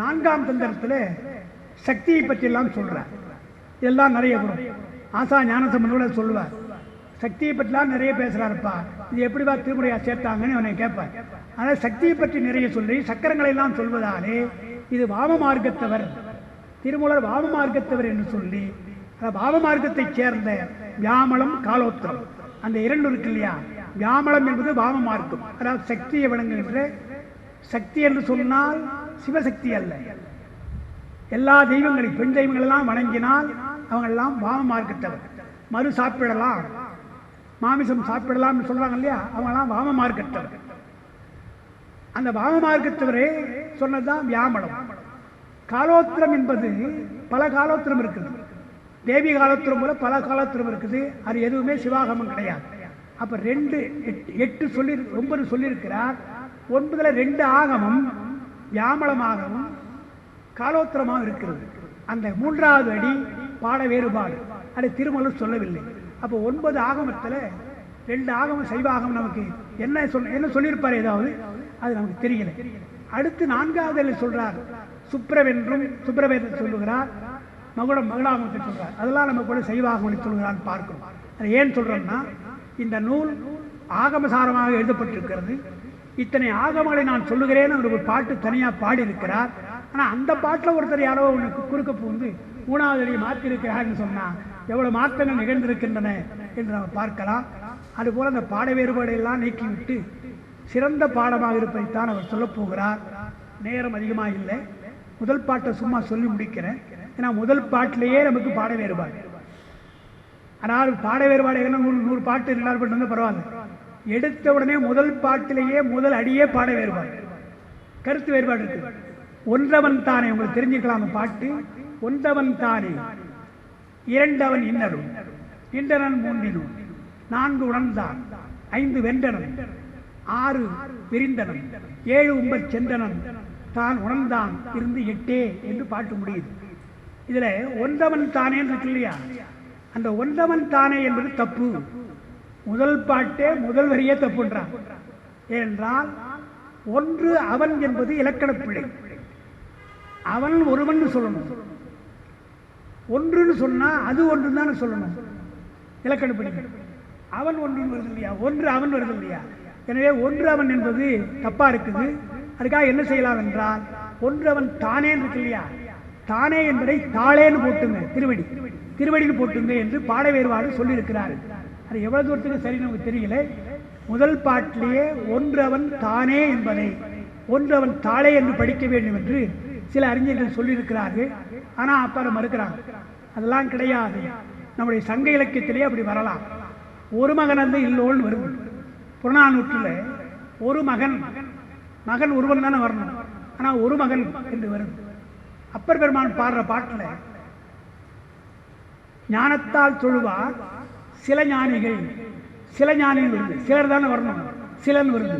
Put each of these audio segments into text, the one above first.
நான்காம் தந்திரத்தில் சக்தியை பற்றியெல்லாம் சொல்கிறார் இதெல்லாம் நிறைய வரும். ஆசா ஞானசம்பந்தோட சொல்லுவார். சக்தியை பற்றிலாம் நிறைய பேசுகிறாருப்பா இது எப்படிவா திருமுறையாக சேர்த்தாங்கன்னு அவனை கேட்பார். ஆனால் சக்தியை பற்றி நிறைய சொல்லி சக்கரங்களை எல்லாம் சொல்வதாலே இது வாம மார்க்கத்தவர் திருமூலர் வாம மார்க்கத்தவர் என்று சொல்லி அந்த வாம மார்க்கத்தை சேர்ந்த வியாமளம் காலோத்தரம். அந்த இரண்டு இருக்கு இல்லையா? வியாமளம் என்பது வாம மார்க்கம். அதாவது சக்தியை வழங்குகின்ற சக்தி என்று சொன்னால் சிவசக்தி அல்ல. எல்லா தெய்வங்களையும் பெண் தெய்வங்களெல்லாம் வணங்கினால் அவங்கெல்லாம் வாம மார்க்கத்தவர் மறு சாப்பிடலாம். மாமிசம் சாப்பிடலாம்னு சொல்றாங்க இல்லையா? அவங்கெல்லாம் வாம மார்க்கத்தவர் அந்த வாம மார்க்கத்தவரே சொன்னதுதான் வியாமளம் காலோத்திரம் என்பது பல காலோத்திரம் இருக்குது. தேவி காலோத்திரம் போல பல காலோத்திரம் இருக்குது. அது எதுவுமே சிவாகமம் கிடையாது. அப்ப ரெண்டு எட்டு- எட்டு சொல்லி ஒன்பது சொல்லியிருக்கிறார். ஒன்பதுல ரெண்டு ஆகமம் வியாமளமாகவும் காலோத்தரமாகவும் இருக்கிறது. அந்த மூன்றாவது அடி பாட வேறுபாடு. அதை திருமலர் சொல்லவில்லை. அப்போ ஒன்பது ஆகமத்தில் ரெண்டு ஆகமம் சைவாகம் நமக்கு என்ன சொல் என்ன சொல்லியிருப்பார் ஏதாவது? அது நமக்கு தெரியல. அடுத்து நான்காவது அடியில் சொல்றார் சுப்ரவென்றும் சுப்ரவேதத்தை சொல்லுகிறார் மகுடம் மகளாகமத்தை சொல்றார். அதெல்லாம் நம்ம கூட சைவாகமத்தை சொல்கிறான்னு பார்க்கிறோம். அது ஏன் சொல்கிறோம்னா இந்த நூல் ஆகமசாரமாக எழுதப்பட்டிருக்கிறது. இத்தனை ஆகமங்களை நான் சொல்லுகிறேன்னு அவர் ஒரு பாட்டு தனியாக பாடியிருக்கிறார். ஆனால் அந்த பாட்டில் ஒருத்தர் யாரோ உனக்கு குறுக்க புகுந்து மூணாவது மாற்றிருக்கிறார்னு சொன்னால் எவ்வளவு மாற்றங்கள் நிகழ்ந்திருக்கின்றன என்று நாம் பார்க்கலாம். அதுபோல் அந்த பாட வேறுபாடு எல்லாம் நீக்கிவிட்டு சிறந்த பாடமாக இருப்பதைத்தான் அவர் சொல்லப்போகிறார் நேரம் அதிகமாக இல்லை. முதல் பாட்டை சும்மா சொல்லி முடிக்கிறேன். ஏன்னா முதல் பாட்டிலேயே நமக்கு பாட வேறுபாடு. ஆனால் பாட வேறுபாடு என்ன நூறு நூறு பாட்டு எல்லாரும் பாட்டு வந்து பரவாயில்ல. எடுத்த உடனே முதல் பாட்டிலேயே முதல் அடியே பாட வேறுபாடு. கருத்து வேறுபாடு இருக்கு. ஒன்றவன் தானே உங்களுக்கு தெரிஞ்சுக்கலாம் பாட்டு. ஒன்றவன் தானே இரண்டவன் இன்னரும் இன்றனன் மூன்றினும் நான்கு உணர்ந்தான் ஐந்து வென்றனன் ஆறு விரிந்தனன் ஏழு உம்பர் சென்றனன் தான் உணர்ந்தான் இருந்து எட்டே என்று பாட்டு முடியுது. இதுல ஒன்றவன் தானே இருக்கு இல்லையா? அந்த ஒன்றவன் தானே என்பது தப்பு. முதல் பாட்டே முதல் வரியே தப்புன்றான். ஏனென்றால் ஒன்று அவன் என்பது இலக்கணப்பிழை அவன் ஒருவன் சொல்லணும். ஒன்றுன்னு சொன்னா அது ஒன்று தானே சொல்லணும் இலக்கணப்பிழை அவன் ஒன்று வருது இல்லையா? ஒன்று அவன் வருது இல்லையா? எனவே ஒன்று அவன் என்பது தப்பா இருக்குது. அதுக்காக என்ன செய்யலாம் என்றால் ஒன்று அவன் தானே இருக்கு இல்லையா? தானே என்பதை தாளேன்னு போட்டுங்க திருவடி. திருவடின்னு போட்டுங்க என்று பாட வேறுபாடு சொல்லியிருக்கிறார்கள். அது எவ்வளவு தூரத்துக்கு சரி நமக்கு தெரியல. முதல் பாட்டிலேயே ஒன்றவன் தானே என்பதை ஒன்றவன் தாளே என்று படிக்க வேண்டும் என்று சில அறிஞர்கள் சொல்லியிருக்கிறார்கள். ஆனால் அப்பாரை மறுக்கிறாங்க அதெல்லாம் கிடையாது. நம்முடைய சங்க இலக்கியத்திலே அப்படி வரலாம். ஒரு மகன் அந்த இல்லோன்னு வரும். புறநானூற்றில் ஒரு மகன் மகன் ஒருவன் தானே வரணும். ஆனால் ஒரு மகன் என்று வரும். அப்பர் பெருமான் பாடுற பாட்டில் ஞானத்தால் தொழுவார் சில ஞானிகள் சில ஞானிகள் வருது. சிலர் தானே வரணும். சிலன் வருது.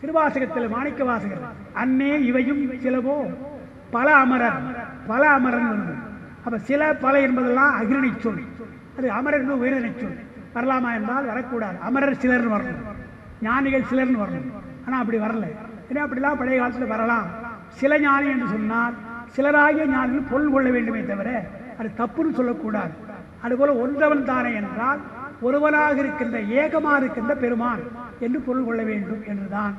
திருவாசகத்தில் மாணிக்க வாசகர் அன்னே இவையும் சிலவோ பல அமரர் பல அமரன் வருது. அப்போ சில பல என்பதெல்லாம் அகிரணி சொல். அது அமரர் என்பது உயர்தனை சொல். வரலாமா என்றால் வரக்கூடாது. அமரர் சிலர்னு வரணும். ஞானிகள் சிலர்னு வரணும். ஆனால் அப்படி வரல. ஏன்னா அப்படிலாம் பழைய காலத்தில் வரலாம். சில ஞானி என்று சொன்னால் சிலராகிய ஞானிகள் பொருள் கொள்ள வேண்டுமே தவிர அது தப்புன்னு சொல்லக்கூடாது. அதுபோல ஒன்றவன் தானே என்றால் ஒருவனாக இருக்கின்ற ஏகமா இருக்கின்ற பெருமான் என்று பொருள் கொள்ள வேண்டும் என்றுதான்.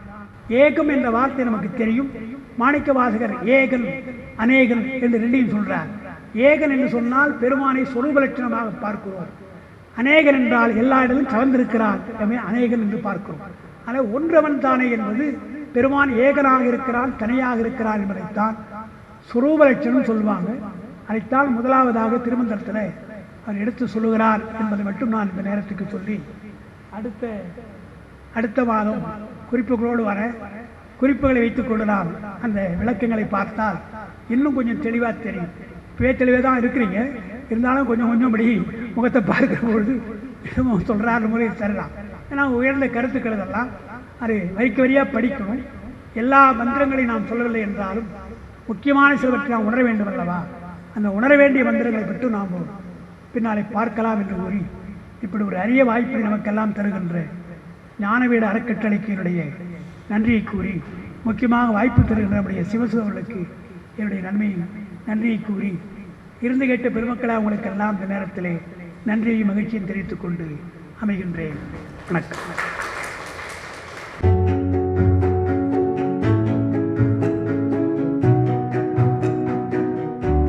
ஏகம் என்ற வார்த்தை நமக்கு தெரியும். மாணிக்க வாசகர் ஏகன் அநேகன் என்று ரெண்டையும் சொல்றார். ஏகன் என்று சொன்னால் பெருமானை சொரூப லட்சணமாக பார்க்கிறோம். அநேகன் என்றால் எல்லா இடத்திலும் கலந்திருக்கிறான் அநேகன் என்று பார்க்கிறோம். ஆனால் ஒன்றவன் தானே என்பது பெருமான் ஏகனாக இருக்கிறான் தனியாக இருக்கிறான் என்பதைத்தான் சுரூப லட்சணம் சொல்லுவாங்க அதைத்தான் முதலாவதாக திருமந்திரத்தில் அவர் எடுத்து சொல்லுகிறார் என்பதை மட்டும் நான் இந்த நேரத்துக்கு சொல்லி அடுத்த அடுத்த மாதம் குறிப்புகளோடு வர குறிப்புகளை வைத்துக் கொண்டு நாம் அந்த விளக்கங்களை பார்த்தால் இன்னும் கொஞ்சம் தெளிவாக தெரியும். பே தெளிவாக தான் இருக்கிறீங்க. இருந்தாலும் கொஞ்சம் கொஞ்சம் படி முகத்தை பார்க்கிற பொழுது எதுவும் சொல்கிறார் முறை தரலாம். ஏன்னா உயர்ந்த கருத்துக்கள் இதெல்லாம் அது வரிக்க வரியாக படிக்கணும். எல்லா மந்திரங்களையும் நாம் சொல்லவில்லை என்றாலும் முக்கியமான சிலவற்றை நாம் உணர வேண்டும் அல்லவா? அந்த உணர வேண்டிய மந்திரங்களை பற்றி நாம் பின்னாலே பார்க்கலாம் என்று கூறி இப்படி ஒரு அரிய வாய்ப்பை நமக்கெல்லாம் தருகின்ற ஞானவீடு அறக்கட்டளைக்கு என்னுடைய நன்றியை கூறி முக்கியமாக வாய்ப்பு தருகின்ற நம்முடைய சிவசுவர்களுக்கு என்னுடைய நன்மையும் நன்றியை கூறி இருந்து கேட்ட பெருமக்களாக உங்களுக்கெல்லாம் இந்த நேரத்திலே நன்றியையும் மகிழ்ச்சியும் தெரிவித்துக் கொண்டு அமைகின்றேன். வணக்கம்.